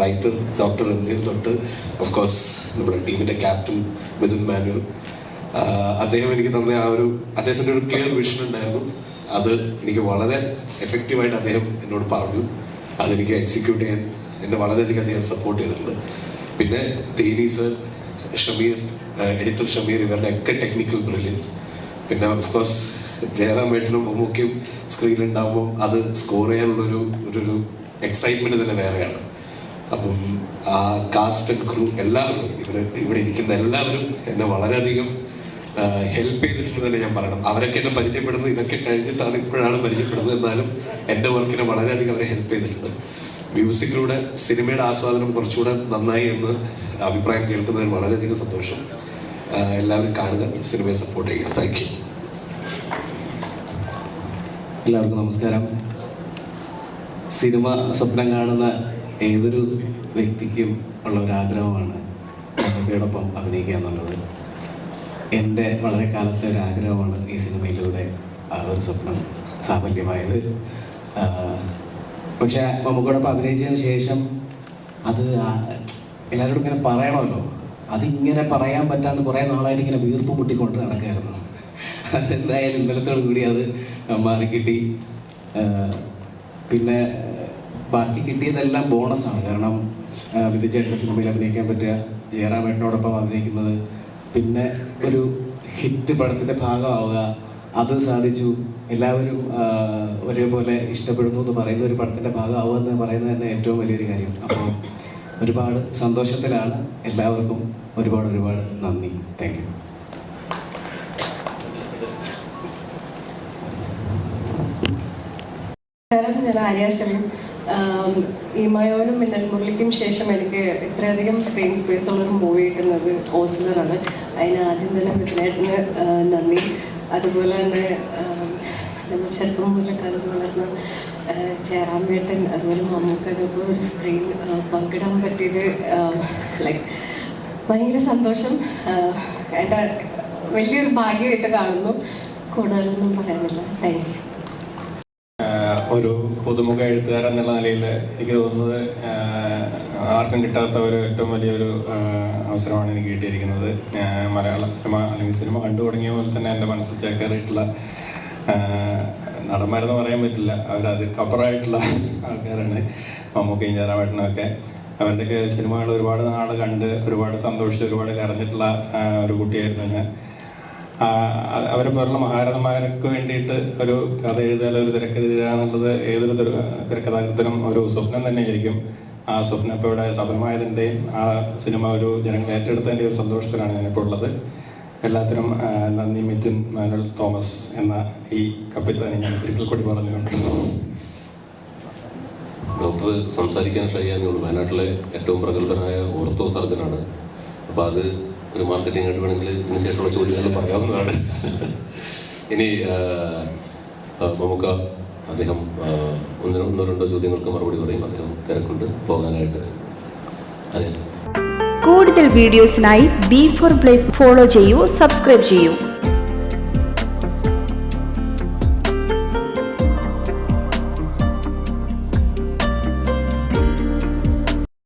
Writer doctor Ranjin തൊട്ട് of course നമ്മുടെ ടീമിന്റെ ക്യാപ്റ്റൻ മിഥുൻ മാനുവൽ. അദ്ദേഹം എനിക്ക് തന്ന ആ ഒരു അദ്ദേഹത്തിന്റെ ഒരു ക്ലിയർ വിഷൻ ഉണ്ടായിരുന്നു. അത് എനിക്ക് വളരെ എഫക്റ്റീവായിട്ട് അദ്ദേഹം എന്നോട് പറഞ്ഞു. അതെനിക്ക് എക്സിക്യൂട്ട് ചെയ്യാൻ എന്നെ വളരെയധികം അദ്ദേഹം സപ്പോർട്ട് ചെയ്തിട്ടുണ്ട്. പിന്നെ തേനി സർ ഷമീർ എഡിറ്റർ ഷമീർ ഇവരുടെ ഒക്കെ ടെക്നിക്കൽ ബ്രില്യൻസ് പിന്നെ ഓഫ് കോഴ്സ് ജയറാം മമ്മൂക്കയും സ്ക്രീനിൽ ഉണ്ടാകുമ്പോൾ അത് സ്കോർ ചെയ്യാനുള്ളൊരു ഒരു എക്സൈറ്റ്മെന്റ് തന്നെ വേറെയാണ്. അപ്പം ആ കാസ്റ്റ് ആൻഡ് ക്രൂ എല്ലാവരും ഇവിടെ ഇവിടെ ഇരിക്കുന്ന എല്ലാവരും എന്നെ വളരെയധികം ഹെൽപ്പ് ചെയ്തിട്ടുണ്ട് തന്നെ ഞാൻ പറയണം. അവരൊക്കെ എന്നെ പരിചയപ്പെടുന്നത് ഇതൊക്കെ കഴിഞ്ഞിട്ടാണ് ഇപ്പോഴാണ് പരിചയപ്പെടുന്നത്. എന്നാലും എന്റെ വർക്കിനെ വളരെയധികം അവരെ ഹെൽപ്പ് ചെയ്തിട്ടുണ്ട്. മ്യൂസിക്കിലൂടെ സിനിമയുടെ ആസ്വാദനം കുറച്ചുകൂടെ നന്നായി എന്ന് അഭിപ്രായം കേൾക്കുന്നതിൽ വളരെയധികം സന്തോഷം. എല്ലാവരും കാണുക സിനിമയെ സപ്പോർട്ട് ചെയ്യുക. താങ്ക് യു എല്ലാവർക്കും നമസ്കാരം. സിനിമ സ്വപ്നം കാണുന്ന ഏതൊരു വ്യക്തിക്കും ഉള്ള ഒരു ആഗ്രഹമാണ് മമ്മൂക്കയോടൊപ്പം അഭിനയിക്കുക എന്നുള്ളത്. എന്റെ വളരെ കാലത്തെ ഒരു ആഗ്രഹമാണ് ഈ സിനിമയിലൂടെ ഒരു സ്വപ്നം സാഫല്യമായത്. പക്ഷെ മമ്മൂക്കയോടൊപ്പം അഭിനയിച്ചതിന് ശേഷം അത് എല്ലാവരോടും ഇങ്ങനെ പറയണമല്ലോ. അതിങ്ങനെ പറയാൻ പറ്റാണ്ട് കുറേ നാളായിട്ട് ഇങ്ങനെ വീർപ്പ് മുട്ടിക്കൊണ്ട് നടക്കുകയായിരുന്നു. അതെന്തായാലും ഇന്നലത്തോടു കൂടി അത് മാറിക്കിട്ടി. പിന്നെ ബാക്കി കിട്ടിയതെല്ലാം ബോണസാണ്. കാരണം വിദ്യചേട്ടന്റെ സിനിമയിൽ അഭിനയിക്കാൻ പറ്റുക ജയറാമേട്ടനോടൊപ്പം അഭിനയിക്കുന്നത്. പിന്നെ ഒരു ഹിറ്റ് പടത്തിന്റെ ഭാഗമാവുക അത് സാധിച്ചു. എല്ലാവരും ഒരേപോലെ ഇഷ്ടപ്പെടുന്നു എന്ന് പറയുന്ന ഒരു പടത്തിന്റെ ഭാഗമാവുക എന്ന് പറയുന്നത് തന്നെ ഏറ്റവും വലിയൊരു കാര്യം. അപ്പോൾ ഒരുപാട് സന്തോഷത്തിലാണ്. എല്ലാവർക്കും ഒരുപാട് ഒരുപാട് നന്ദി. താങ്ക് യു ഞാൻ ഈ മയോനും മിന്നൽ മുരളിക്കും ശേഷം എനിക്ക് ഇത്രയധികം സ്ക്രീൻ സ്പേസ് ഉള്ളൊരു മൂവി കിട്ടുന്നത് ഓസ്ലറാണ് അതിന് ആദ്യം തന്നെ മിഥുനേട്ടന് നന്ദി. അതുപോലെ തന്നെ നമ്മൾ ചെറുപ്പം മുതലേ കടന്നു വളർന്ന ചേറാമ്പേട്ടൻ അതുപോലെ മമ്മൂക്കയുടെ ഒരു സ്ക്രീൻ പങ്കിടാൻ പറ്റിയത് ലൈക്ക് ഭയങ്കര സന്തോഷം. എന്റെ വലിയൊരു ഭാഗ്യമായിട്ട് കാണുന്നു. കൂടുതലൊന്നും പറയാനില്ല. താങ്ക് യു ഒരു പുതുമുഖ എഴുത്തുകാരൻ എന്നുള്ള നിലയിൽ എനിക്ക് തോന്നുന്നത് ആർക്കും കിട്ടാത്ത ഒരു ഏറ്റവും വലിയൊരു അവസരമാണ് എനിക്ക് കിട്ടിയിരിക്കുന്നത്. മലയാള സിനിമ അല്ലെങ്കിൽ സിനിമ കണ്ടു തുടങ്ങിയ പോലെ തന്നെ എന്റെ മനസ്സിൽ ചേക്കേറിയിട്ടുള്ള നടന്മാരെന്ന് പറയാൻ പറ്റില്ല. അവരതിക്കപ്പുറമായിട്ടുള്ള ആൾക്കാരാണ്. മമ്മൂക്കയും ജയറാമേട്ടനൊക്കെ. അവരുടെയൊക്കെ സിനിമകൾ ഒരുപാട് നാൾ കണ്ട് ഒരുപാട് സന്തോഷിച്ച് ഒരുപാട് കരഞ്ഞിട്ടുള്ള ഒരു കുട്ടിയായിരുന്നു ഞാൻ. അവരെ പോലുള്ള മഹാരഥന്മാർക്ക് വേണ്ടിയിട്ട് ഒരു കഥ എഴുതുക ഒരു തിരക്കഥ ഏതൊരു തിര- തിരക്കഥാകൃത്തിനും ഒരു സ്വപ്നം തന്നെയായിരിക്കും. ആ സ്വപ്നം ഇപ്പോൾ ഇവിടെ സഫലമായതിന്റെയും ആ സിനിമ ഒരു ജനങ്ങൾ ഏറ്റെടുത്തതിന്റെ ഒരു സന്തോഷത്തിലാണ് ഞാനിപ്പോൾ ഉള്ളത്. എല്ലാത്തിനും നന്ദി മിഥുൻ മാനുവൽ തോമസ് എന്ന ഈ കപ്പിത്താനെ ഞാൻ ഒരിക്കൽ കൂടി പറഞ്ഞുകൊണ്ട്. ഡോക്ടർ സംസാരിക്കാൻ ഷയ്യാനുള്ളൂ വയനാട്ടിലെ ഏറ്റവും പ്രഗത്ഭനായ ഓർത്തോ സർജനാണ്. അപ്പോൾ അത് ഒരു മാർക്കറ്റിംഗ് ആയിട്ട് വേണമെങ്കിൽ ഇതിന് ശേഷമുള്ള ചോദ്യങ്ങൾ പറയാവുന്നതാണ്. ഇനി നമുക്ക് അദ്ദേഹം ഒന്നോ ഒന്നോ രണ്ടോ ചോദ്യങ്ങൾക്ക് മറുപടി പറയും. അദ്ദേഹം തിരക്കുണ്ട്. പോകാനായിട്ട് കൂടുതൽ വീഡിയോസിനായി ബി ഫോർ പ്ലേസ് ഫോളോ ചെയ്യൂ സബ്സ്ക്രൈബ് ചെയ്യൂ.